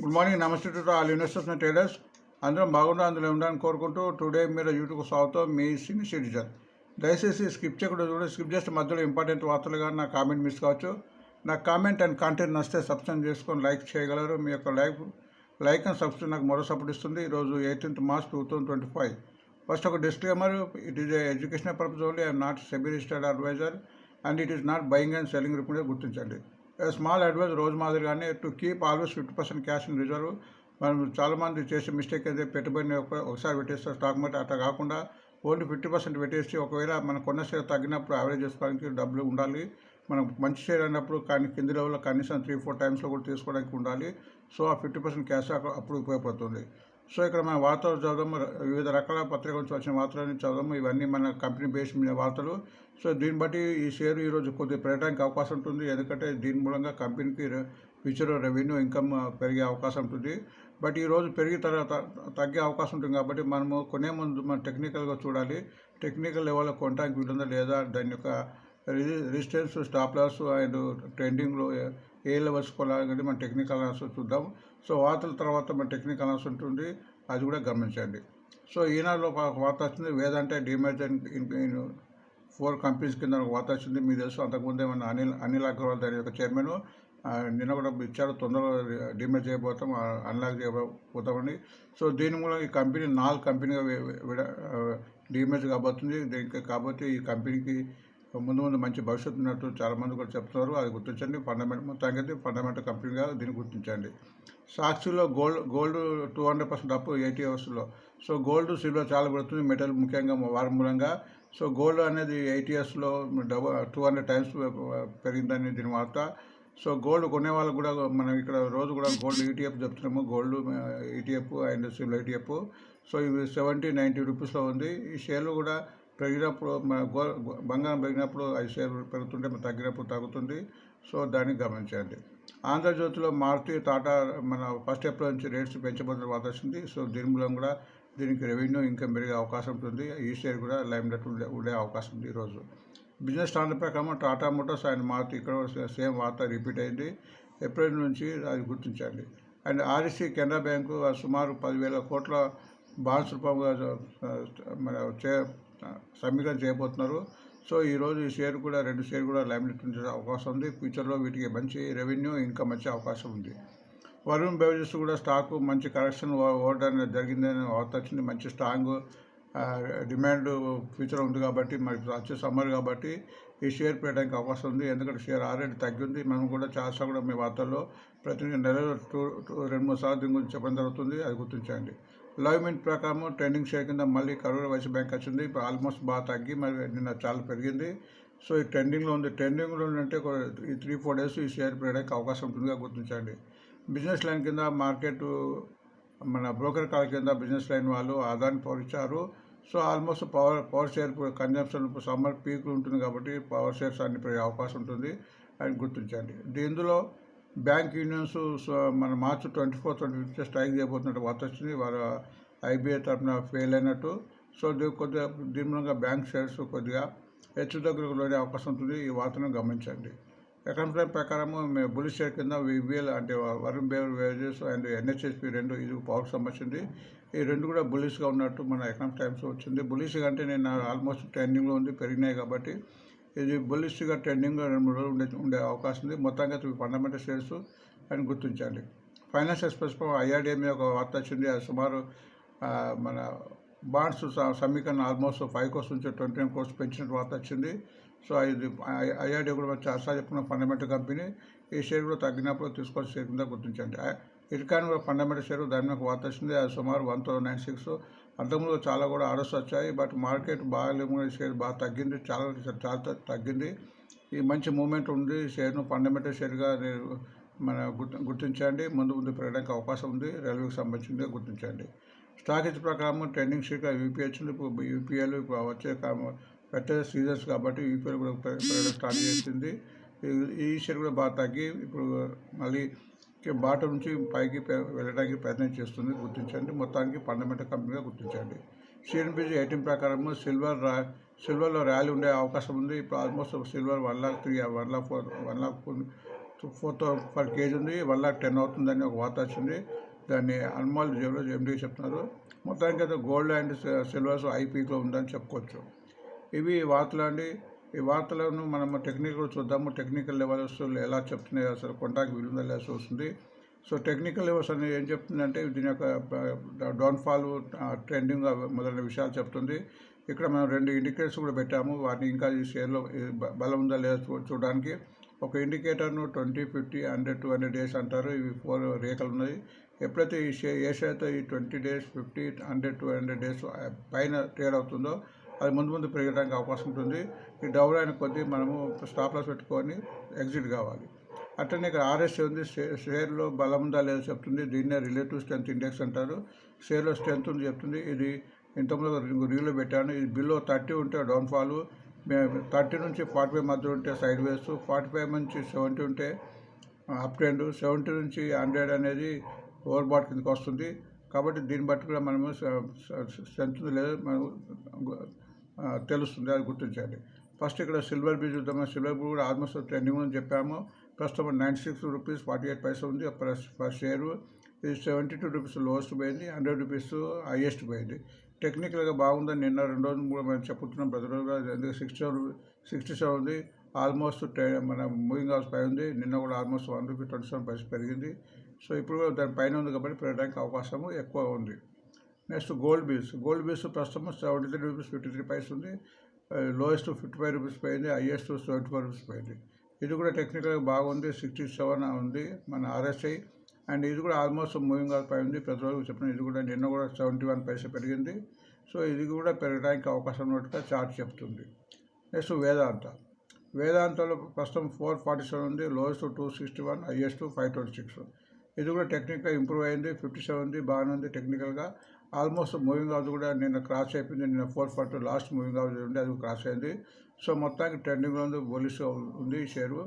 Good morning నమస్తే to all investors and traders అందరం బాగుండా అందులో ఉండాలని కోరుకుంటూ టుడే మీరు యూట్యూబ్ స్వాగతం. మీ సీనియర్ సిటిజన్ దయచేసి స్కిప్ చేయకుండా చూడండి. స్కిప్ చేస్తే మధ్యలో ఇంపార్టెంట్ వార్తలు కానీ నా కామెంట్ మిస్ కావచ్చు. నా కామెంట్ అండ్ కంటెంట్ నచ్చితే సబ్స్క్రైబ్ చేసుకొని లైక్ చేయగలరు. మీ యొక్క లైక్ లైక్ అండ్ సబ్స్క్రైబ్ నాకు మరో సపోర్ట్ ఇస్తుంది. ఈరోజు eighteenth March two thousand twenty five first ఒక disclaimer it is educational purpose only I'm not SEBI registered adviser and it is not buying and selling report గుర్తించండి. Small advice రోజు మాదిరిగానే to keep always fifty percent cash in reserve మనం చాలామంది చేసే mistake అయితే పెట్టుబడిని ఒకసారి పెట్టేస్తారు స్టాక్ మార్కెట్ అట్లా కాకుండా ఓన్లీ ఫిఫ్టీ పర్సెంట్ పెట్టేసి ఒకవేళ మనం కొన్న షేర్ తగ్గినప్పుడు యావరేజ్ చేసుకోవడానికి డబ్బులు ఉండాలి. మనం మంచి షేర్ అయినప్పుడు కానీ కింది లెవెల్లో కనీసం త్రీ ఫోర్ టైమ్స్లో కూడా తీసుకోవడానికి ఉండాలి. సో ఆ ఫిఫ్టీ పర్సెంట్ క్యాష్ అప్పుడు ఉపయోగపడుతుంది. సో ఇక్కడ మన వార్తలు చదవము వివిధ రకాల పత్రికల నుంచి వచ్చిన వార్తలని చదవము ఇవన్నీ మన కంపెనీ బేస్ మీద వార్తలు. సో దీన్ని బట్టి ఈ షేర్ ఈరోజు కొద్దిగా పెరగడానికి అవకాశం ఉంటుంది. ఎందుకంటే దీని మూలంగా కంపెనీకి ఫ్యూచర్ రెవెన్యూ ఇన్కమ్ పెరిగే అవకాశం ఉంటుంది. బట్ ఈరోజు పెరిగిన తర్వాత తగ్గే అవకాశం ఉంటుంది కాబట్టి మనము కొనే ముందు మనం టెక్నికల్గా చూడాలి. టెక్నికల్ లెవెల్లో కొనడానికి వీలుందా లేదా? దాని యొక్క రిజిస్టెన్స్ స్టాప్ లాస్ అండ్ ట్రెండింగ్లో ఏ లెవెల్స్ కొనాలని మనం టెక్నికల్ అనాలిసిస్ చూద్దాం. సో వార్తల తర్వాత మన టెక్నికల్ అనాలిసిస్ ఉంటుంది. అది కూడా గమనించండి. సో ఈనాడులో ఒక వార్త వచ్చింది. Vedanta demerger in four companies కింద ఒక వార్త వచ్చింది. మీకు తెలుసు. అంతకుముందే మన అనిల్ అనిల్ అగర్వాల్ దాని యొక్క చైర్మన్ నిన్న కూడా ఇచ్చారు. తొందరగా డిమేజ్ చేయబోతాం. అన్లాక్ చేయబోతామని సో దీని మూలం ఈ కంపెనీ నాలుగు కంపెనీగా డిమేజ్ కాబోతుంది. దీనికి కాబట్టి ఈ కంపెనీకి ముందు ముందు మంచి భవిష్యత్తు ఉన్నట్టు చాలామంది కూడా చెప్తున్నారు. అది గుర్తించండి. ఫండమెంట్ మొత్తానికి అయితే ఫండమెంటల్ కంపెనీగా దీన్ని గుర్తించండి. సాక్షిలో gold gold two hundred percent up eighty అవర్స్లో. సో గోల్డ్ సిల్వర్ చాలా పడుతుంది మెటల్ ముఖ్యంగా వారం మూలంగా. సో గోల్డ్ అనేది ఎయిట్ ఇయర్స్లో డబల్ టూ హండ్రెడ్ టైమ్స్ పెరిగిందని దీని వార్త. సో గోల్డ్ కొనే వాళ్ళకు కూడా మనం ఇక్కడ రోజు కూడా గోల్డ్ ఈటీఎఫ్ చెప్తున్నాము. Gold ETF and silver ETF so ఇవి సెవెంటీ నైంటీ రూపీస్లో ఉంది. ఈ షేర్లు కూడా పెరిగినప్పుడు మన బంగారం పెరిగినప్పుడు ఐదు షేర్లు పెరుగుతుంటే మన తగ్గినప్పుడు తగ్గుతుంది సో దాన్ని గమనించండి. ఆంధ్రజ్యోతిలో మారుతి టాటా మన ఫస్ట్ ఏప్రిల్ నుంచి రేట్స్ పెంచబోతున్న వార్త వచ్చింది. సో దీని మూలం కూడా దీనికి రెవెన్యూ ఇంకా పెరిగే అవకాశం ఉంటుంది. ఈ షేర్ కూడా లైమ్ లైట్ ఉండే ఉండే అవకాశం ఉంది ఈరోజు. బిజినెస్ స్టాండర్డ్ ప్రకారం టాటా మోటార్స్ అండ్ మారుతి ఇక్కడ సేమ్ వార్త రిపీట్ అయింది. ఏప్రిల్ నుంచి అది గుర్తించండి. అండ్ ఆర్ఎస్సీ కెనరా బ్యాంకు సుమారు పదివేల కోట్ల బాన్స్ రూపంగా మన చే సమీకరణ చేయబోతున్నారు. సో ఈరోజు ఈ షేర్ కూడా రెండు షేర్ కూడా లామినేట్ అవకాశం ఉంది. ఫ్యూచర్లో వీటికి మంచి రెవెన్యూ ఇన్కమ్ వచ్చే అవకాశం ఉంది. వరుణ్ బెవరేజెస్ కూడా స్టాక్ మంచి కరెక్షన్ ఓవర్ జరిగిందని వార్త వచ్చింది. మంచి స్ట్రాంగ్ డిమాండ్ ఫ్యూచర్ ఉంది కాబట్టి మరి వచ్చే సమ్మర్ కాబట్టి ఈ షేర్ పెట్టడానికి అవకాశం ఉంది. ఎందుకంటే షేర్ ఆల్రెడీ తగ్గింది. మనం కూడా చాలా కూడా మీ వార్తల్లో ప్రతి నెలలో టూ రెండు మూడు సార్లు దీని గురించి చెప్పడం జరుగుతుంది. అది గుర్తించండి లైవ్ మింట్ ప్రకారం ట్రెండింగ్ షేర్ కింద మళ్ళీ కరూర్ వైస్ బ్యాంక్ వచ్చింది. ఇప్పుడు ఆల్మోస్ట్ బాగా తగ్గి మరి నిన్న చాలా పెరిగింది. సో ఈ ట్రెండింగ్లో ఉంది. ట్రెండింగ్లో అంటే ఈ త్రీ ఫోర్ డేస్ ఈ షేర్ పెరగడానికి అవకాశం ఉంటుందిగా గుర్తించండి. బిజినెస్ లైన్ కింద మార్కెట్ మన బ్రోకర్ కాల్ కింద బిజినెస్ లైన్ వాళ్ళు ఆదాన్ని పవర్ ఇచ్చారు so almost power power share consumption summer peak ఉంటుంది కాబట్టి పవర్ షేర్స్ అన్ని పెరిగే అవకాశం ఉంటుంది. అని గుర్తించండి. ఇందులో బ్యాంక్ యూనియన్స్ మన March twenty four twenty fifth strike చేయబోతున్నట్టు వార్త వచ్చింది. వారు ఐబీఐ తరఫున ఫెయిల్ అయినట్టు. సో కొద్దిగా దీని మూలంగా బ్యాంక్ షేర్స్ కొద్దిగా హెచ్చు దగ్గరకు లోనే అవకాశం ఉంటుంది. ఈ వార్తను గమనించండి. ఎకనామిక్ ప్రకారము మేము బులిష్ షేర్ కింద వివిఎల్ అంటే వరుణ్ బేవర్ వేజెస్ అండ్ ఎన్హెచ్ఎస్పి రెండు ఇది పవర్కి సంబంధించింది. ఈ రెండు కూడా బులిష్గా ఉన్నట్టు మన ఎకనామిక్ టైమ్స్ వచ్చింది. బులిష్గా అంటే నేను ఆల్మోస్ట్ ట్రెండింగ్లో ఉంది పెరిగినాయి కాబట్టి ఇది బుల్లిస్ట్గా ట్రెండింగ్గా రెండు మూడు రోజులు ఉండే ఉండే అవకాశం ఉంది. మొత్తంగా ఫండమెంటల్ షేర్స్ అని గుర్తించండి ఫైనాన్స్ ఎక్స్ప్రెస్ మీద ఒక వార్త వచ్చింది. అది సుమారు మన బాండ్స్ సమీకరణ ఆల్మోస్ట్ ఫైవ్ కోర్స్ నుంచి ట్వంటీ నైన్ కోర్స్ పెంచినట్టు వార్త వచ్చింది. సో ఇది ఐఆర్డీ కూడా చాలా చెప్పుకున్న. ఫండమెంటల్ కంపెనీ ఈ షేర్ కూడా తగ్గినప్పుడు తీసుకోవాల్సిన షేర్ కింద గుర్తించండి. ఇరికాన్ కూడా ఫండమెంటల్ షేర్ దాని మీద వార్త వచ్చింది. అది సుమారు వన్ థౌసండ్ నైన్ సిక్స్ అంతకుముందు చాలా కూడా ఆర్డర్స్ వచ్చాయి బట్ మార్కెట్ బాగా షేర్ బాగా తగ్గింది చాలా చాలా తగ్గింది. ఈ మంచి మూమెంట్ ఉంది షేర్ను ఫండమెంటల్ షేర్గా మన గుర్తు గుర్తించండి. ముందు ముందు పెరగడానికి అవకాశం ఉంది రైల్వేకి సంబంధించింది గుర్తించండి. స్టాక్ ఇచ్చిన ప్రకారం ట్రెండింగ్ షేర్గా యూపీఐ వచ్చింది ఇప్పుడు యూపీఐలు ఇప్పుడు వచ్చే పెట్టే సీజన్స్ కాబట్టి యూపీఎల్ కూడా పెరగడం స్టార్ట్ చేసింది. ఈ షేర్ కూడా బాగా తగ్గి ఇప్పుడు మళ్ళీ బాట నుంచి పైకి వెళ్ళడానికి ప్రయత్నం చేస్తుంది. గుర్తించండి. మొత్తానికి ఫండమెంటల్ కంపెనీగా గుర్తించండి. సిఎన్బిజీ ఎయిటీన్ ప్రకారం సిల్వర్ రా సిల్వర్లో ర్యాలీ ఉండే అవకాశం ఉంది. ఇప్పుడు almost silver one lakh three one lakh four one lakh four thousand per KG ఉంది. వన్ లాక్ టెన్ అవుతుందని ఒక వార్త వచ్చింది. దాన్ని అన్మాల్ జేబులో ఎండీ చెప్తున్నారు. మొత్తానికి అయితే గోల్డ్ అండ్ సిల్వర్స్ హై ఉందని చెప్పుకోవచ్చు. ఇవి వార్తలు అండి. ఈ వార్తలను మనం టెక్నికల్ చూద్దాము. టెక్నికల్ లెవెల్స్ ఎలా చెప్తున్నాయి అసలు కొంటాకి విలువ లెవెల్స్ వస్తుంది. సో టెక్నికల్ లెవెల్స్ అనేది ఏం చెప్తుందంటే దీని యొక్క డౌన్ఫాల్ ట్రెండింగ్ మొదలైన విషయాలు చెప్తుంది. ఇక్కడ మనం రెండు ఇండికేటర్స్ కూడా పెట్టాము. వాటిని ఇంకా ఈ షేర్లో బలం ఉందా లేదా చూ- చూడడానికి. ఒక ఇండికేటర్ను twenty fifty hundred two hundred days అంటారు. ఇవి ఫోర్ రేఖలు ఉన్నాయి. ఎప్పుడైతే ఈ షేర్ ఏ షేర్ అయితే ఈ twenty days fifty hundred two hundred days పైన ట్రేడ్ అవుతుందో అది ముందు ముందు పెరగడానికి అవకాశం ఉంటుంది. ఈ డౌన్ అయిన కొద్దీ మనము స్టాప్ లాస్ పెట్టుకొని ఎగ్జిట్ కావాలి. అట్లనే ఇక్కడ ఆర్ఎస్ ఉంది. షేర్లో బలం ఉందా లేదో చెప్తుంది. దీన్నే రిలేటివ్ స్ట్రెంత్ ఇండెక్స్ అంటారు. షేర్లో స్ట్రెంత్ ఉంది చెప్తుంది. ఇది ఇంతకుముందు రీలో పెట్టాను. ఇది బిలో థర్టీ ఉంటే డౌన్ఫాల్. థర్టీ నుంచి ఫార్టీ ఫైవ్ మధ్య ఉంటే సైడ్ వేస్ ఫార్టీ ఫైవ్ నుంచి సెవెంటీ ఉంటే అప్ ట్రెండ్. సెవెంటీ నుంచి హండ్రెడ్ అనేది ఓవర్ బాట్ కిందకి వస్తుంది. కాబట్టి దీన్ని బట్టి కూడా మనము స్ట్రెంత్ లేదు మనం తెలుస్తుంది. అది గుర్తించండి. ఫస్ట్ ఇక్కడ సిల్వర్ బీజ్ చూద్దాము సిల్వర్ బీజ్ కూడా ఆల్మోస్ట్ ట్రెండింగ్ అని చెప్పాము. ప్రస్తుతం ninety six rupees forty eight paisa ఉంది. Plus per share. ఇది సెవెంటీ టూ రూపీస్ లోవెస్ట్ పోయింది. హండ్రెడ్ రూపీస్ హైయెస్ట్ పోయింది. టెక్నికల్గా బాగుందని నిన్న రెండు రోజులు కూడా మనం చెప్పుతున్నాం ప్రతి రోజు కూడా సిక్స్టీ సెవెన్ సిక్స్టీ సెవెన్ ఉంది. ఆల్మోస్ట్ టె- మన మూవింగ్ హౌస్ పై ఉంది. నిన్న కూడా almost one rupee twenty seven పైసలు పెరిగింది. సో ఇప్పుడు కూడా దాని పైన ఉంది కాబట్టి పెరగడానికి అవకాశము ఎక్కువ ఉంది. నెక్స్ట్ గోల్డ్ బీస్ గోల్డ్ బీస్ ప్రస్తుతం seventy three rupees fifty three paise ఉంది. లోయెస్ట్ ఫిఫ్టీ ఫైవ్ రూపీస్ పోయింది హైయెస్ట్ సెవెంటీ ఫోర్ రూపీస్ పోయింది. ఇది కూడా టెక్నికల్గా బాగుంది సిక్స్టీ సెవెన్ ఉంది మన ఆర్ఎస్ఐ అండ్ ఇది కూడా ఆల్మోస్ట్ మూవింగ్ ఆల్ పై ఉంది. ప్రతిరోజు చెప్పిన ఇది కూడా నిన్న కూడా సెవెంటీ వన్ పైసా పెరిగింది. సో ఇది కూడా పెరగడానికి అవకాశం ఉన్నట్టుగా చార్ట్ చెప్తుంది. నెక్స్ట్ వేదాంత. వేదాంతలో ప్రస్తుతం ఫోర్ ఫార్టీ సెవెన్ ఉంది lowest two sixty one highest five twenty six ఇది కూడా టెక్నికల్గా ఇంప్రూవ్ అయింది ఫిఫ్టీ సెవెన్ ఉంది బాగానే ఉంది టెక్నికల్గా ఆల్మోస్ట్ మూవింగ్ హౌస్ కూడా నిన్న క్రాస్ అయిపోయింది. నిన్న four forty last moving average ఉంది అది క్రాస్ అయింది. సో మొత్తానికి ట్రెండింగ్లో ఉంది బోలిస్ ఉంది ఈ షేరు.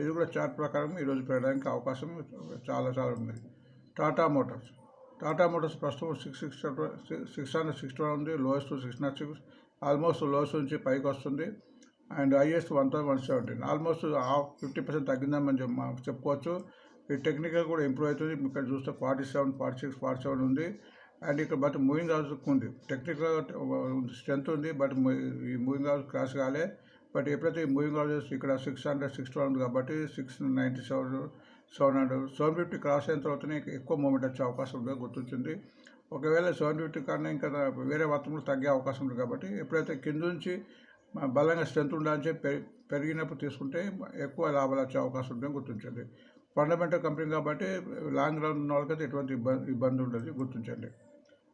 ఇది కూడా చార్ట్ ప్రకారం ఈరోజు పెరగడానికి అవకాశం చాలా చాలా ఉంది. టాటా మోటార్స్. టాటా మోటార్స్ ప్రస్తుతం six six six hundred sixty one ఉంది. Lowest six not six. Almost lowest నుంచి పైకి వస్తుంది. And highest one thousand one seventeen. Almost half fifty percent తగ్గిందని చెప్పుకోవచ్చు. ఈ టెక్నికల్ కూడా ఇంప్రూవ్ అవుతుంది. ఇక్కడ చూస్తే forty seven forty six forty seven ఉంది. అండ్ ఇక్కడ బట్ మూవింగ్ హౌస్ ఉంది. టెక్నికల్ స్ట్రెంత్ ఉంది. బట్ ఈ మూవింగ్ హౌస్ క్రాస్ కాలే. బట్ ఎప్పుడైతే ఈ మూవింగ్ హౌసెస్ ఇక్కడ సిక్స్ హండ్రెడ్ సిక్స్టీ ఉంది కాబట్టి six ninety seven seven hundred seven fifty cross అయిన తర్వాతనే ఎక్కువ మూమెంట్ వచ్చే అవకాశం ఉందో గుర్తొచ్చింది ఒకవేళ సెవెన్ ఫిఫ్టీ కన్నా ఇంకా వేరే వర్తములు తగ్గే అవకాశం ఉంది కాబట్టి ఎప్పుడైతే కింద నుంచి బలంగా స్ట్రెంత్ ఉండాలని చెప్పి పెరిగినప్పుడు తీసుకుంటే ఎక్కువ లాభాలు వచ్చే అవకాశం ఉందని గుర్తించండి ఫండమెంటల్ కంపెనీ కాబట్టి లాంగ్ రన్ ఉన్న వాళ్ళకైతే ఎటువంటి ఇబ్బంది ఇబ్బంది ఉండదు గుర్తించండి.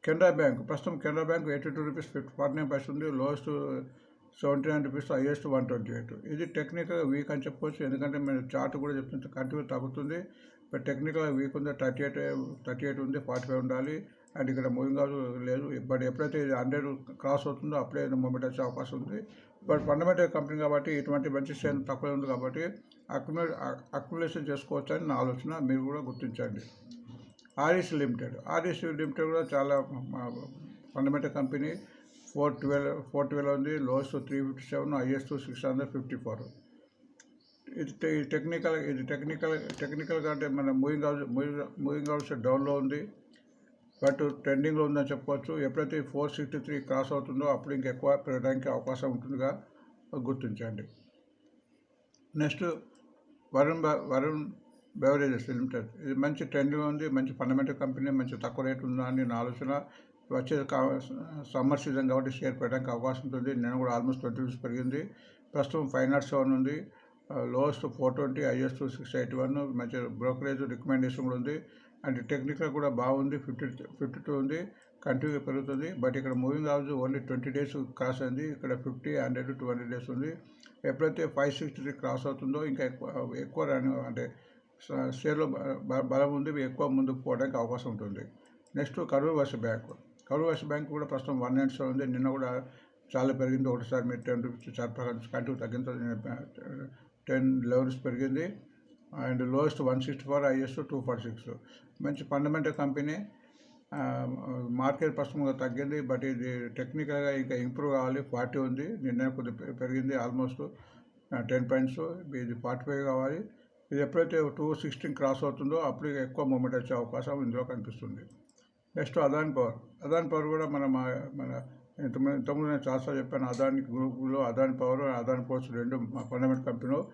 కెనరా బ్యాంక్ ప్రస్తుతం Canara bank eighty two rupees fifty forty nine పైసలు ఉంది lowest seventy nine rupees highest one twenty eight ఇది టెక్నికల్ వీక్ అని చెప్పుకోవచ్చు ఎందుకంటే మేము చార్ట్ కూడా చెప్తుంటే కంటిన్యూ తగ్గుతుంది బట్ టెక్నికల్ వీక్ ఉంది థర్టీ ఎయిట్ థర్టీ ఎయిట్ ఉంది ఫార్టీ ఫైవ్ ఉండాలి. అండ్ ఇక్కడ మూవింగ్ అవుట్ లేదు. బట్ ఎప్పుడైతే ఇది హండ్రెడ్ క్రాస్ అవుతుందో అప్పుడే మూమెంట్ వచ్చే అవకాశం ఉంది. బట్ ఫండమెంటల్ కంపెనీ కాబట్టి ఇటువంటి మంచి షేర్ తక్కువ ఉంది కాబట్టి అక్యుమే అక్యుములేషన్ చేసుకోవచ్చు అని నా ఆలోచన మీరు కూడా గుర్తించండి. ఆర్ఎస్ లిమిటెడ్ ఆర్ఎస్ లిమిటెడ్ కూడా చాలా fundamental company four twelve four twelve ఉంది lowest three fifty seven highest six hundred fifty four ఇది ఇది టెక్నికల్ ఇది టెక్నికల్ టెక్నికల్గా అంటే మన moving house moving moving house డౌన్లో ఉంది. బట్ ట్రెండింగ్లో ఉందని చెప్పుకోవచ్చు. ఎప్పుడైతే ఫోర్ సిక్స్టీ త్రీ క్రాస్ అవుతుందో అప్పుడు ఇంకెక్కువ పెరగడానికి అవకాశం ఉంటుందిగా గుర్తించండి. నెక్స్ట్ వరుణ్ బ- వరుణ్ బెవరేజెస్ లిమిటెడ్ ఇది మంచి ట్రెండ్గా ఉంది మంచి ఫండమెంటల్ కంపెనీ మంచి తక్కువ రేట్ ఉందా అని నా ఆలోచన. వచ్చేది కా సమ్మర్ సీజన్ కాబట్టి షేర్ పెట్టడానికి అవకాశం ఉంటుంది. నేను కూడా ఆల్మోస్ట్ ట్వంటీ రూపీస్ పెరిగింది. ప్రస్తుతం ఫైవ్ నాట్ సెవెన్ ఉంది. Lowest four twenty highest six eighty one మంచి బ్రోకరేజ్ రికమెండేషన్ కూడా ఉంది. అండ్ టెక్నికల్ కూడా బాగుంది. ఫిఫ్టీ ఫిఫ్టీ టూ ఉంది. కంటిన్యూగా పెరుగుతుంది. బట్ ఇక్కడ moving house only twenty days cross అయింది. ఇక్కడ fifty hundred two hundred days ఉంది. ఎప్పుడైతే ఫైవ్ సిక్స్టీ క్రాస్ అవుతుందో ఇంకా ఎక్కువ ఎక్కువ రన్ అంటే షేర్లో బలం ఉంది ఎక్కువ ముందుకు పోవడానికి అవకాశం ఉంటుంది. Next Karur Vysya bank. Karur Vysya bank కూడా ప్రస్తుతం వన్ నైన్ సెవెన్ ఉంది. నిన్న కూడా చాలా పెరిగింది. ఒకటిసారి మీరు టెన్ రూపీస్ చార్ ప్రకారం కంటిన్యూ టెన్ లెవెన్స్ పెరిగింది. And lowest one sixty four highest two forty six. మంచి ఫండమెంటల్ కంపెనీ. మార్కెట్ ప్రస్తుతంగా తగ్గింది బట్ ఇది టెక్నికల్గా ఇంకా ఇంప్రూవ్ కావాలి. ఫార్టీ ఉంది నిన్న కొద్దిగా పెరిగింది ఆల్మోస్ట్ టెన్ పాయింట్స్. ఇది ఫార్టీ ఫైవ్ కావాలి. ఇది ఎప్పుడైతే టూ సిక్స్టీన్ క్రాస్ అవుతుందో అప్పుడు ఎక్కువ మూమెంట్ వచ్చే అవకాశం ఇందులో కనిపిస్తుంది. Next Adani power. Adani power కూడా మన మా- మన ఇంతకుముందు ఇంతకుముందు నేను చాలాసార్లు చెప్పాను అదాని గ్రూపులో అదాని పవర్ అదాని పవర్స్ రెండు మా ఫండమెంట్ కంపెనీలో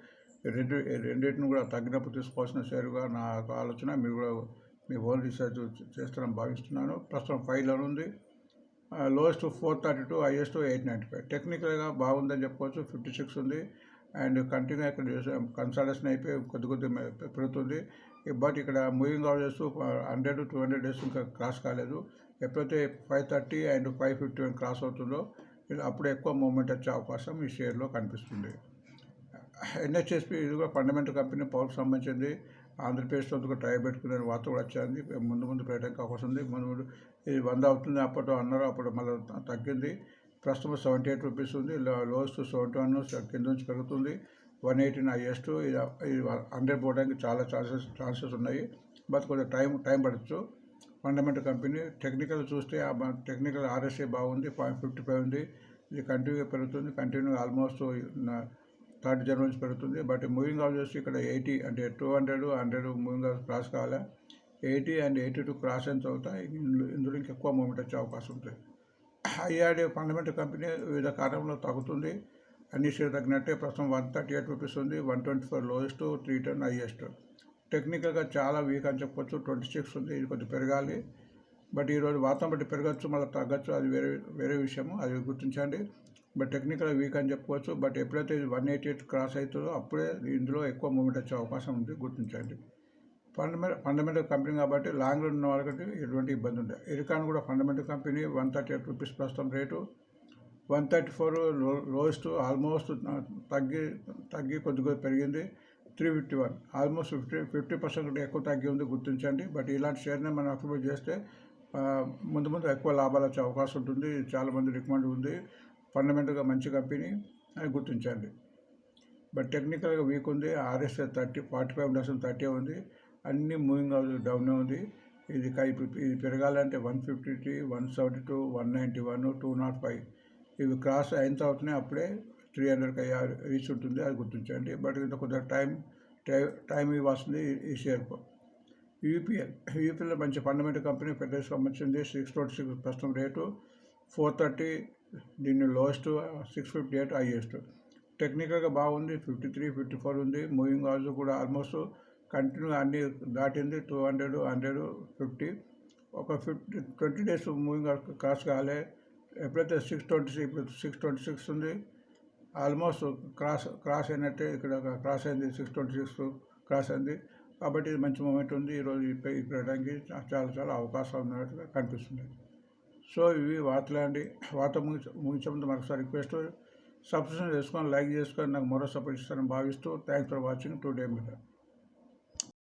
రెండు రెండింటిని కూడా తగ్గినప్పుడు తీసుకోవాల్సిన షేరుగా నా ఆలోచన మీరు కూడా మీ ఓన్ రీసెర్చ్ చేస్తారని భావిస్తున్నాను. ప్రస్తుతం ఫైవ్లో ఉంది. Lowest four thirty two highest eight ninety five. టెక్నికల్గా బాగుందని చెప్పుకోవచ్చు ఫిఫ్టీ సిక్స్ ఉంది. అండ్ కంటిన్యూ ఇక్కడ కన్సల్టేషన్ అయిపోయి కొద్ది కొద్ది పెరుగుతుంది. బట్ ఇక్కడ మూవింగ్ అవుట్ చేస్తూ హండ్రెడ్ టూ హండ్రెడ్ డేస్ ఇంకా క్రాస్ కాలేదు. ఎప్పుడైతే five thirty and five fifty one cross అవుతుందో అప్పుడు ఎక్కువ మూమెంట్ వచ్చే అవకాశం ఈ షేర్లో కనిపిస్తుంది. ఎన్హెచ్ఎస్పి ఇది కూడా ఫండమెంటల్ కంపెనీ పవర్కి సంబంధించింది. ఆంధ్రప్రదేశ్తో ఒక ట్రై పెట్టుకునే వార్త కూడా వచ్చింది. ముందు ముందు పెట్టడానికి అవకాశం ఉంది. ముందు ముందు ఇది వంద అవుతుంది అప్పట్లో అన్నారు. అప్పుడు మళ్ళీ తగ్గింది. ప్రస్తుతం సెవెంటీ ఎయిట్ రూపీస్ ఉంది. లోయెస్ట్ సెవెంటీ వన్ కింద నుంచి పెరుగుతుంది. వన్ ఎయిటీన్ హైయెస్ట్ ఇది ఇది హండ్రెడ్ పోవడానికి చాలా ఛాన్సెస్ ఛాన్సెస్ ఉన్నాయి. బట్ కొంచెం టైం టైం పడచ్చు. ఫండమెంటల్ కంపెనీ టెక్నికల్ చూస్తే ఆ టెక్నికల్ ఆర్ఎస్ఏ బాగుంది. పాయింట్ ఫిఫ్టీ ఫైవ్ ఉంది. ఇది కంటిన్యూగా పెరుగుతుంది. కంటిన్యూ ఆల్మోస్ట్ థర్డ్ జనవరి నుంచి పెరుగుతుంది. బట్ మూవింగ్ హాల్ చేసి ఇక్కడ ఎయిటీ అంటే two hundred hundred moving of cross కావాలా? Eighty and eighty two cross అయిన తర్వాత ఇందులో ఇంకా ఎక్కువ మూమెంట్ వచ్చే అవకాశం ఉంటుంది. ఐఆర్డీ ఫండమెంటల్ కంపెనీ వివిధ కారణంలో తగ్గుతుంది. అన్ని షేర్ తగ్గినట్టే ప్రస్తుతం వన్ థర్టీ ఎయిట్ రూపీస్ ఉంది. One twenty four lowest three ten highest. టెక్నికల్గా చాలా వీక్ అని చెప్పొచ్చు. ట్వంటీ సిక్స్ ఉంది. ఇది కొద్దిగా పెరగాలి. బట్ ఈరోజు వాతావరణం బట్టి పెరగచ్చు మళ్ళీ తగ్గచ్చు. అది వేరే వేరే విషయము. అది గుర్తించండి. బట్ టెక్నికల్ వీక్ అని చెప్పుకోవచ్చు. బట్ ఎప్పుడైతే ఇది వన్ ఎయిటీ ఎయిట్ క్రాస్ అవుతుందో అప్పుడే ఇందులో ఎక్కువ మూమెంట్ వచ్చే అవకాశం ఉంది. గుర్తించండి. ఫండమెంటల్ ఫండమెంటల్ కంపెనీ కాబట్టి లాంగ్ ఉన్న వాళ్ళకి ఎటువంటి ఇబ్బంది ఉండదు. ఎరికాన్ కూడా fundamental company one thirty eight rupees ప్రస్తుతం రేటు. వన్ థర్టీ ఫోర్లో లోయెస్ట్ ఆల్మోస్ట్ తగ్గి తగ్గి కొద్ది కొద్ది పెరిగింది. Three fifty one. Almost fifty fifty percent ఎక్కువ తగ్గి ఉంది గుర్తించండి. బట్ ఇలాంటి షేర్నే మనం అప్రూవ్ చేస్తే ముందు ముందు ఎక్కువ లాభాలు వచ్చే అవకాశం ఉంటుంది. చాలామంది రికమెండ్ ఉంది. ఫండమెంటల్గా మంచి కంపెనీ అని గుర్తించండి. బట్ టెక్నికల్గా వీక్ ఉంది RSA thirty forty five percent thirty ఉంది అన్ని మూవింగ్ డౌన్ ఉంది. ఇది ఇది పెరగాలంటే one fifty three one seventy two one ninety one two naught five. ఇవి క్రాస్ అయిన తర్వాతనే అప్పుడే త్రీ హండ్రెడ్కి రీచ్ ఉంటుంది అది గుర్తించండి. బట్ ఇంత కొద్దిగా టైం టై- టైం ఇవ్వాల్సింది ఈ షేర్కు యూపీఎల్ యూపీఎల్ మంచి ఫండమెంటల్ కంపెనీ పెద్ద సంబంధించింది సిక్స్ ట్వంటీ సిక్స్ ప్రస్తుతం రేటు ఫోర్ థర్టీ దీన్ని lowest six fifty eight highest టెక్నికల్గా బాగుంది ఫిఫ్టీ త్రీ ఫిఫ్టీ ఫోర్ ఉంది. మూవింగ్ ఆల్సో కూడా ఆల్మోస్ట్ కంటిన్యూ అన్ని దాటింది టూ హండ్రెడ్ హండ్రెడ్ ఫిఫ్టీ ఒక fifty twenty days moving cross కాలే. ఎప్పుడైతే సిక్స్ ట్వంటీ సిక్స్ ఇప్పుడు సిక్స్ ట్వంటీ సిక్స్ ఉంది ఆల్మోస్ట్ క్రాస్ క్రాస్ అయినట్టే ఇక్కడ క్రాస్ అయింది సిక్స్ ట్వంటీ సిక్స్ క్రాస్ అయింది. కాబట్టి ఇది మంచి మూమెంట్ ఉంది. ఈరోజు ఇప్పుడు పెట్టడానికి చాలా చాలా అవకాశాలు ఉన్నట్టుగా కనిపిస్తుంది. సో ఇవి వార్తలే వార్త ముగించ ముగించే మరొకసారి రిక్వెస్ట్ సబ్స్క్రిప్షన్ చేసుకొని లైక్ చేసుకొని నాకు మరో సపోర్ట్ ఇస్తారని భావిస్తూ థ్యాంక్స్ ఫర్ వాచింగ్. టుడే మీద